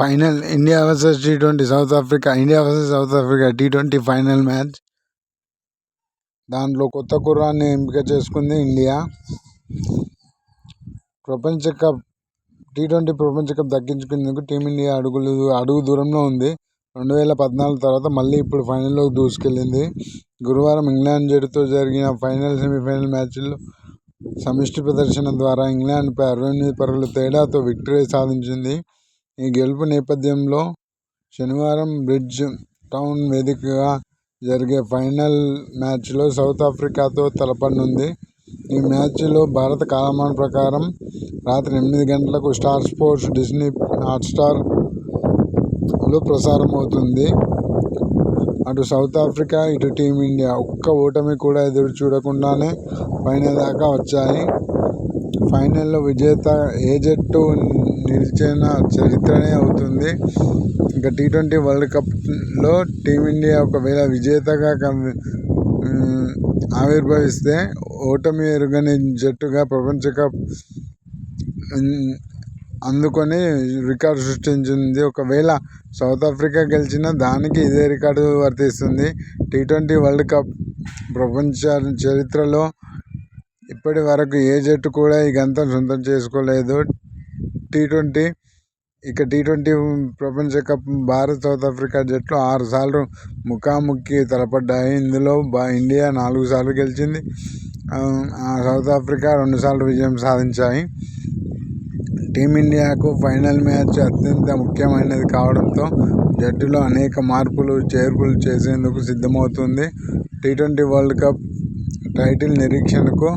Final India versus T twenty South Africa India versus South Africa T twenty final match దాంట్లో కొత్త కుర్రాన్ని ఎంపిక చేసుకుంది ఇండియా. ప్రపంచ కప్ టీ ట్వంటీ ప్రపంచ కప్ దక్కించుకునేందుకు టీమిండియా అడుగులు అడుగు దూరంలో ఉంది. రెండు వేల పద్నాలుగు తర్వాత మళ్ళీ ఇప్పుడు ఫైనల్లోకి దూసుకెళ్ళింది. గురువారం ఇంగ్లాండ్ జట్టుతో జరిగిన ఫైనల్ సెమీఫైనల్ మ్యాచ్లో సమిష్టి ప్రదర్శన ద్వారా ఇంగ్లాండ్పై అరవై ఎనిమిది పరుగుల తేడాతో విక్టరీ సాధించింది. ఈ గెలుపు నేపథ్యంలో శనివారం బ్రిడ్జ్ టౌన్ వేదికగా జరిగే ఫైనల్ మ్యాచ్లో సౌత్ ఆఫ్రికాతో తలపడనుంది ఈ మ్యాచ్లో భారత కాలమాన ప్రకారం రాత్రి ఎనిమిది గంటలకు స్టార్ స్పోర్ట్స్ డిస్నీ హాట్స్టార్లో ప్రసారం అవుతుంది అటు సౌత్ ఆఫ్రికా ఇటు టీమిండియా ఒక్క ఓటమి కూడా ఎదురు చూడకుండానే ఫైనల్ దాకా వచ్చాయి. ఫైనల్లో విజేత ఏ జట్టు నిలిచిన చరిత్రనే అవుతుంది. ఇంకా టీ ట్వంటీ వరల్డ్ కప్లో టీమిండియా ఒకవేళ విజేతగా ఆవిర్భవిస్తే ఓటమి ఎరుగని జట్టుగా ప్రపంచ కప్ అందుకొని రికార్డు సృష్టించింది. ఒకవేళ సౌత్ ఆఫ్రికా గెలిచినా దానికి ఇదే రికార్డు వర్తిస్తుంది. టీ ట్వంటీ వరల్డ్ కప్ ప్రపంచ చరిత్రలో ఇప్పటి వరకు ఏ జట్టు కూడా ఈ గంతం సొంతం చేసుకోలేదు. టీ ట్వంటీ ఇక టీ ట్వంటీ ప్రపంచ కప్ భారత్ సౌత్ ఆఫ్రికా జట్లు ఆరు సార్లు ముఖాముఖి తలపడ్డాయి. ఇందులో ఇండియా నాలుగు సార్లు గెలిచింది. సౌత్ ఆఫ్రికా రెండుసార్లు విజయం సాధించాయి. టీమిండియాకు ఫైనల్ మ్యాచ్ అత్యంత ముఖ్యమైనది కావడంతో జట్టులో అనేక మార్పులు చేర్పులు చేసేందుకు సిద్ధమవుతుంది. T twenty world cup title నిరీక్షణకు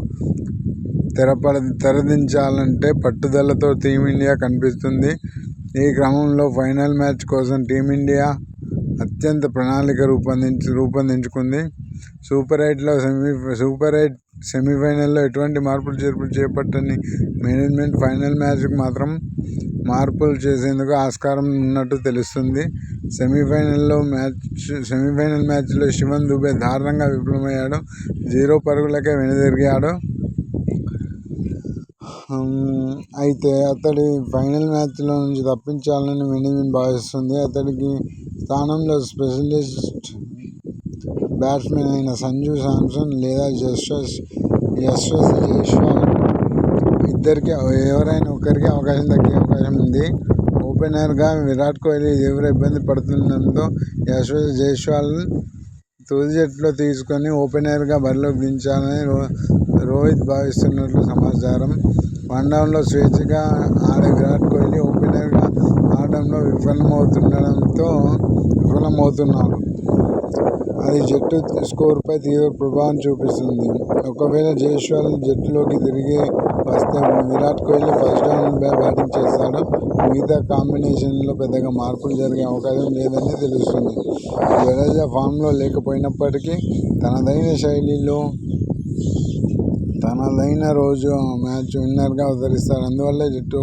తెరపడ తెరదించాలంటే పట్టుదలతో టీమిండియా కనిపిస్తుంది. ఈ క్రమంలో ఫైనల్ మ్యాచ్ కోసం టీమిండియా అత్యంత ప్రణాళిక రూపొందించి రూపొందించుకుంది. సూపర్ ఎయిట్లో సెమీ సూపర్ ఎయిట్ సెమీఫైనల్లో ఎటువంటి మార్పులు చేర్పులు చేపట్టని మేనేజ్మెంట్ ఫైనల్ మ్యాచ్కి మాత్రం మార్పులు చేసేందుకు ఆస్కారం ఉన్నట్టు తెలుస్తుంది. సెమీఫైనల్లో మ్యాచ్ సెమీఫైనల్ మ్యాచ్లో శివన్ దుబే దారుణంగా విఫలమయ్యాడు. జీరో పరుగులకే వెనుదిరిగాడు. అయితే అతడి ఫైనల్ మ్యాచ్లో నుంచి తప్పించాలని మేనేజ్మెంట్ భావిస్తుంది. అతడికి స్థానంలో స్పెషలిస్ట్ బ్యాట్స్మెన్ అయిన సంజు శాంసన్ లేదా యశ్వస్ యశ్వస్ జైస్వాల్ ఇద్దరికి ఎవరైనా ఒకరికి అవకాశం దక్కే అవకాశం ఉంది. ఓపెనర్గా విరాట్ కోహ్లీ తీవ్ర ఇబ్బంది పడుతుండడంతో యశ్వస్ జైస్వాల్ తుది జట్టులో తీసుకొని ఓపెనర్గా బరిలోకి దించాలని రో రోహిత్ భావిస్తున్నట్లు సమాచారం. వన్డౌన్లో స్వేచ్ఛగా ఆడే విరాట్ కోహ్లీ ఓపెనర్గా ఆడడంలో విఫలమవుతుండడంతో విఫలమవుతున్నాడు. అది జట్టు స్కోర్పై తీవ్ర ప్రభావం చూపిస్తుంది. ఒకవేళ జైస్వాల్ జట్టులోకి తిరిగి వస్తే Virat Kohli first down batting చేస్తాడు. మిగతా కాంబినేషన్లో పెద్దగా మార్పులు జరిగే అవకాశం లేదని తెలుస్తుంది. జడేజా ఫామ్లో లేకపోయినప్పటికీ తనదైన శైలిలో తనదైన రోజు మ్యాచ్ విన్నర్గా అవతరిస్తారు అందువల్ల జట్టు